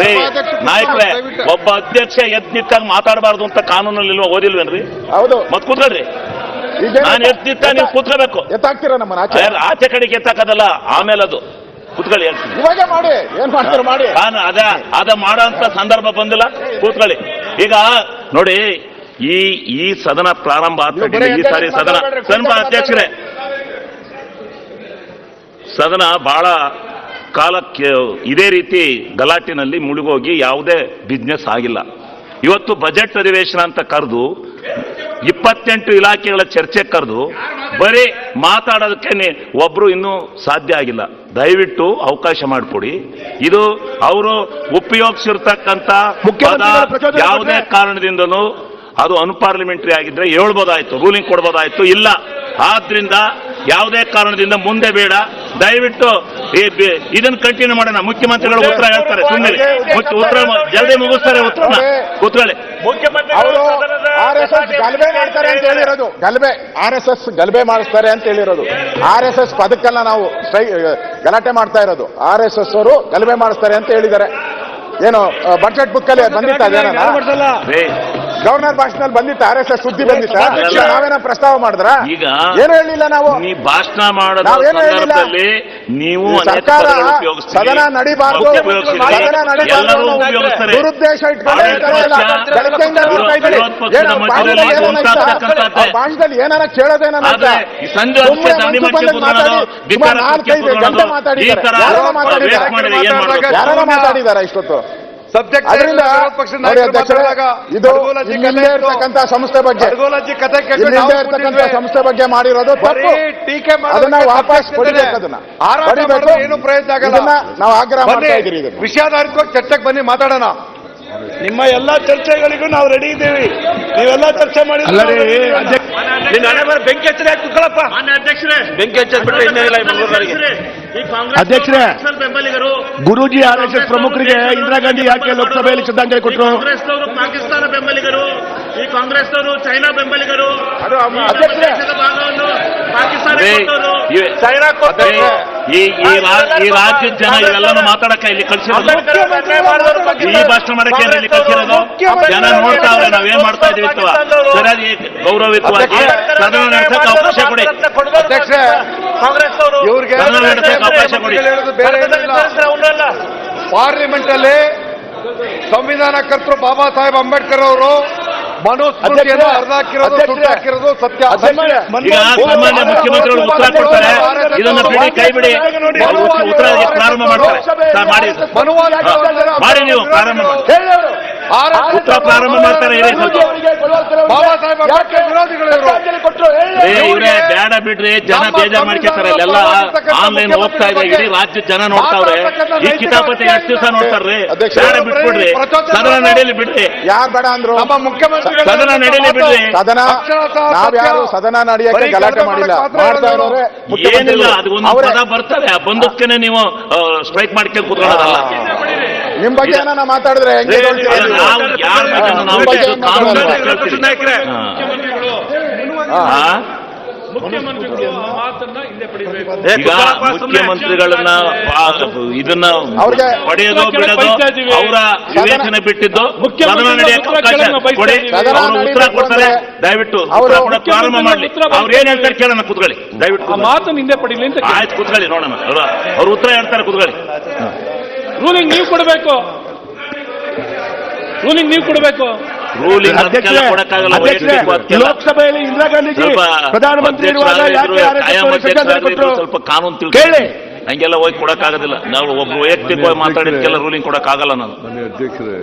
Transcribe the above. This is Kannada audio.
ರೇ ನಾಯಕರೇ ಒಬ್ಬ ಅಧ್ಯಕ್ಷ ಎದ್ ನಿಂತಾಗ ಮಾತಾಡಬಾರ್ದು ಅಂತ ಕಾನೂನಲ್ಲಿ ಇಲ್ವಾ ಓದಿಲ್ವೇನ್ರಿ? ಹೌದು. ಮತ್ ಕೂತ್ಕೊಳ್ರಿ. ನಾನು ಎದ್ ನಿಂತ ನೀವು ಕೂತ್ಕೋಬೇಕು? ಎತ್ತಾಕ್ತೀರಾ ಆಚೆ? ಕಡೆಗೆ ಎತ್ತಾಕದಲ್ಲ ಆಮೇಲೆ ಅದು. ಕೂತ್ಕೊಳ್ಳಿ ಇವಾಗ ಮಾಡಿ ಏನ್ ಮಾಡ್ತೀರಾ ಮಾಡಿ? ನಾನು ಅದ ಅದ ಮಾಡೋಂತ ಸಂದರ್ಭ ಬಂದಿಲ್ಲ. ಕೂತ್ಕೊಳ್ಳಿ. ಈಗ ನೋಡಿ ಈ ಈ ಸದನ ಪ್ರಾರಂಭ ಆಗ್ತದೆ ಈ ಸಾರಿ ಸದನ. ಸನ್ಮ ಅಧ್ಯಕ್ಷರೇ. ಸದನ ಬಹಳ ಕಾಲಕ್ಕೆ ಇದೇ ರೀತಿ ಗಲಾಟಿನಲ್ಲಿ ಮುಳುಗೋಗಿ ಯಾವುದೇ ಬಿಸ್ನೆಸ್ ಆಗಿಲ್ಲ. ಇವತ್ತು ಬಜೆಟ್ ಅಧಿವೇಶನ ಅಂತ ಕರೆದು ಇಪ್ಪತ್ತೆಂಟು ಇಲಾಖೆಗಳ ಚರ್ಚೆ ಕರೆದು ಬರೀ ಮಾತಾಡೋದಕ್ಕೆ ಒಬ್ಬರು ಒಬ್ರು ಇನ್ನೂ ಸಾಧ್ಯ ಆಗಿಲ್ಲ. ದಯವಿಟ್ಟು ಅವಕಾಶ ಮಾಡಿಕೊಡಿ. ಇದು ಅವರು ಉಪಯೋಗಿಸಿರ್ತಕ್ಕಂಥ ಯಾವುದೇ ಕಾರಣದಿಂದಲೂ ಅದು ಅನ್ಪಾರ್ಲಿಮೆಂಟರಿ ಆಗಿದ್ರೆ ಹೇಳ್ಬೋದಾಯ್ತು ರೂಲಿಂಗ್ ಕೊಡ್ಬೋದಾಯ್ತು ಇಲ್ಲ. ಆದ್ರಿಂದ ಯಾವುದೇ ಕಾರಣದಿಂದ ಮುಂದೆ ಬೇಡ. ದಯವಿಟ್ಟು ಇದನ್ನು ಕಂಟಿನ್ಯೂ ಮಾಡೋಣ. ಮುಖ್ಯಮಂತ್ರಿಗಳು ಉತ್ತರ ಹೇಳ್ತಾರೆ. ಸುಮ್ಮನೆ ಉತ್ತರ ಜಲ್ದಿ ಮುಗಿಸ್ತಾರೆ ಉತ್ತರ. ಕೂತ್ಕೊಳ್ಳಿ. ಆರ್ ಎಸ್ ಎಸ್ ಗಲಭೆ ಮಾಡ್ತಾರೆ ಅಂತ ಹೇಳಿರೋದು. ಗಲಭೆ. ಆರ್ ಎಸ್ ಎಸ್ ಗಲಭೆ ಮಾಡಿಸ್ತಾರೆ ಅಂತ ಹೇಳಿರೋದು. ಆರ್ ಎಸ್ ಎಸ್ ಪದಕ್ಕೆಲ್ಲ ನಾವು ಗಲಾಟೆ ಮಾಡ್ತಾ ಇರೋದು. ಆರ್ ಎಸ್ ಎಸ್ ಅವರು ಗಲಭೆ ಮಾಡಿಸ್ತಾರೆ ಅಂತ ಹೇಳಿದ್ದಾರೆ. ಏನು ಬಜೆಟ್ ಬುಕ್ ಅಲ್ಲಿ ಬಂದಿತ್ತ ಗವರ್ನರ್ ಭಾಷಣದಲ್ಲಿ ಬಂದಿತ್ತ ಆರ್ ಎಸ್ ಎಸ್ ಸುದ್ದಿ ಬಂದಿತ್ತ. ನಾವೇನ ಪ್ರಸ್ತಾವ ಮಾಡಿದ್ರ? ಈಗ ಏನು ಹೇಳಿಲ್ಲ ನಾವು. ಭಾಷಣ ನಾವೇನು ಹೇಳಿಲ್ಲ. ನೀವು ಸರ್ಕಾರ ಸದನ ನಡಿಬಾರ್ದು. ಸದನ ನಡಿಬಾರ್ದು ದುರುದ್ದೇಶ ಇಟ್ಕೊಂಡು ಬೆಳಗ್ಗೆಯಿಂದ ನೋಡ್ತಾ ಮಧ್ಯದಲ್ಲಿ ಭಾಷಣದಲ್ಲಿ ಏನಾರ ಕೇಳೋದೇನ ನಾಲ್ಕೈದು ಗಂಟೆ ಮಾತಾಡಿದ್ದಾರೆ. ತರ ಯಾರೋ ಮಾತಾಡಿದ್ದಾರೆ? ಮಾಡಿದ್ರೆ ಏನ್ ಮಾಡ್ಬೇಕು? ಯಾರೋ ಮಾತಾಡಿದ್ದಾರೆ ಇಷ್ಟೊತ್ತು? ಇರ್ತಕ್ಕಂಥ ಸಂಸ್ಥೆ ಬಗ್ಗೆ ಅಡ್ಗೋಲಜಿ ಕತೆ ಕೇಳ್ಕೊಂಡು ಇರ್ತಕ್ಕಂಥ ಸಂಸ್ಥೆ ಬಗ್ಗೆ ಮಾಡಿರೋದು ತಪ್ಪು. ಟೀಕೆ ಅದನ್ನ ವಾಪಸ್ ಅದನ್ನ. ಏನು ಪ್ರಯತ್ನ ಆಗಲ್ಲ. ನಾವು ಆಗ್ರಹ ಮಾಡ್ತಾ ಇದನ್ನ. ವಿಷಯಾಧಾರಿತವಾಗಿ ಚರ್ಚೆಗೆ ಬನ್ನಿ ಮಾತಾಡೋಣ. ನಿಮ್ಮ ಎಲ್ಲಾ ಚರ್ಚೆಗಳಿಗೂ ನಾವು ರೆಡಿ ಇದ್ದೀವಿ. ನೀವೆಲ್ಲ ಚರ್ಚೆ ಮಾಡಿ ಬೆಂಕಿ ಹಚ್ಚರಿ ಕುಕ್ಕಳಪ್ಪ ಬೆಂಕಿ ಹಚ್ಚದ್ಬಿಟ್ರೆ ಇನ್ನೇ ಇಲ್ಲ ಈ ಮಂಗಳೂರಿಗೆ. ಅಧ್ಯಕ್ಷರೇ ಬೆಂಬಲಿಗರು ಗುರೂಜಿ ಆರ್ ಎಸ್ ಎಸ್ ಪ್ರಮುಖರಿಗೆ ಇಂದಿರಾ ಗಾಂಧಿ ಯಾಕೆ ಲೋಕಸಭೆಯಲ್ಲಿ ಶ್ರದ್ಧಾಂಜಲಿ ಕೊಟ್ಟರು ಕಾಂಗ್ರೆಸ್ನವರು ಪಾಕಿಸ್ತಾನ ಬೆಂಬಲಿಗರು ಈ ಕಾಂಗ್ರೆಸ್ನವರು ಚೈನಾ ಬೆಂಬಲಿಗರು. ಭಾಗವನ್ನು ಪಾಕಿಸ್ತಾನ ಚೈನಾ ಈ ಈ ರಾಜ್ಯದ ಜನ ಇವೆಲ್ಲನೂ ಮಾತಾಡಕ ಇಲ್ಲಿ ಕಳಿಸಿರೋದು. ಈ ಭಾಷಣ ಮಾಡಕ್ಕೆ ಇಲ್ಲಿ ಕಳ್ಸಿರೋದು. ಜನ ನೋಡ್ತಾ ಇದ್ರೆ ನಾವೇನ್ ಮಾಡ್ತಾ ಇದೀವಿ ಸರಿಯಾಗಿ ಗೌರವಿತವಾಗಿ ಸದನ ನಡೆಸಕ್ಕೆ ಅವಕಾಶ ಕೊಡಿ. ಸದನ ನಡೆಸಕ್ಕೆ ಅವಕಾಶ ಕೊಡಿ. ಪಾರ್ಲಿಮೆಂಟ್ ಅಲ್ಲಿ. ಸಂವಿಧಾನ ಕರ್ತರು ಬಾಬಾ ಸಾಹೇಬ್ ಅಂಬೇಡ್ಕರ್ ಅವರು ಸತ್ಯ. ಈಗ ಮುಖ್ಯಮಂತ್ರಿಗಳು ಉತ್ತರ ಕೊಡ್ತಾರೆ. ಇದನ್ನ ಬಿಡಿ ಕೈ ಬಿಡಿ ಉತ್ತರ ಪ್ರಾರಂಭ ಮಾಡ್ತಾರೆ. ಮಾಡಿ. ಮಾಡಿ ನೀವು ಪ್ರಾರಂಭ ಮಾಡಿ. ಉತ್ತರ ಪ್ರಾರಂಭ ಮಾಡ್ತಾರೆ ಬಾಬಾ ಸಾಹೇಬ್ ವಿರೋಧಿಗಳು ಬೇಡ ಬಿಡ್ರಿ ಜನ ಬೇಜಾರ್ ಮಾಡ್ಕೊತಾರೆ. ಅಲ್ಲೆಲ್ಲ ಆನ್ಲೈನ್ ಹೋಗ್ತಾ ಇದೆ ಇಡೀ ರಾಜ್ಯ ಜನ ನೋಡ್ತಾವ್ರೆ ಈ ಕಿತಾಪತಿ ಎಷ್ಟು ದಿವಸ ನೋಡ್ತಾರ್ರಿ ಬೇಡ ಬಿಟ್ಬಿಡ್ರಿ. ಸದನ ನಡೆಯಲಿ ಬಿಡ್ರಿ. ಯಾರು ಬೇಡ ಅಂದ್ರು? ನಮ್ಮ ಮುಖ್ಯಮಂತ್ರಿಗಳು ಸದನ ನಡೀಲಿ ಬಿಡ್ರಿ. ಸದನ ನಾವ್ಯಾರು ಸದನ ನಡೆಯಕ್ಕೆ ಗಲಾಟೆ ಮಾಡಿಲ್ಲ. ಏನಿಲ್ಲ. ಅದು ಒಂದು ಪದ ಬರ್ತಾರೆ ಆ ಬಂದಕ್ಕೇನೆ ನೀವು ಸ್ಟ್ರೈಕ್ ಮಾಡ್ಕೊಂಡು ಕೂತ್ಕೊಳ್ಳೋದಲ್ಲ. ನಿಮ್ ಬಗ್ಗೆ ಏನಾನ ಮಾತಾಡಿದ್ರೆ ಹೆಂಗೆ ಈಗ ಮುಖ್ಯಮಂತ್ರಿಗಳನ್ನ ಇದನ್ನ ಅವ್ರಿಗೆ ಪಡೆಯೋದು ಬಿಡೋದು ಅವರ ವಿವೇಚನೆ ಬಿಟ್ಟಿದ್ದು ಮುಖ್ಯಮಂತ್ರಿ ನಡೆಯಕ್ಕೆ ಅವಕಾಶ ಕೊಡಿ. ಅವರು ಉತ್ತರ ಕೊಡ್ತಾರೆ. ದಯವಿಟ್ಟು ಅವರು ಉತ್ತರ ಕೊಡಕ್ಕೆ ಪ್ರಾರಂಭ ಮಾಡಿ ಅವ್ರು ಏನ್ ಹೇಳ್ತಾರೆ ಕೇಳೋಣ ಕೂತ್ಕೊಳ್ಳಿ. ದಯವಿಟ್ಟು. ಮಾತು ಹಿಂದೆ ಪಡಿಲಿ ಅಂತ ಆಯ್ತು ಕೂತ್ಕೊಳ್ಳಿ ನೋಡೋಣ. ಅವ್ರ- ಅವ್ರು ಉತ್ತರ ಹೇಳ್ತಾರೆ ಕೂತ್ಕೊಳ್ಳಿ. ರೂಲಿಂಗ್ ನೀವು ಕೊಡಬೇಕು. ರೂಲಿಂಗ್ ನೀವು ಕೊಡಬೇಕು. ರೂಲಿಂಗ್ ಅಧ್ಯಕ್ಷರೇ. ಲೋಕಸಭೆಯಲ್ಲಿ ಇಂದಿರಾ ಗಾಂಧೀಜಿ ಸ್ವಲ್ಪ ಪ್ರಧಾನಮಂತ್ರಿ ಇರುವಾಗ ಸ್ವಲ್ಪ ಕಾನೂನು ತಿಳ್ಕೊಂಡು ಕೇಳಿ. ಹಂಗೆಲ್ಲ ಹೋಗಿ ಕೊಡಕ್ಕಾಗೋದಿಲ್ಲ ನಾವು ಒಬ್ರು ವೈಯಕ್ತಿಕವಾಗಿ ಮಾತಾಡಿದ್ಕೆಲ್ಲ ರೂಲಿಂಗ್ ಕೊಡಕ್ಕಾಗಲ್ಲ ನಾನು ಅಧ್ಯಕ್ಷರೇ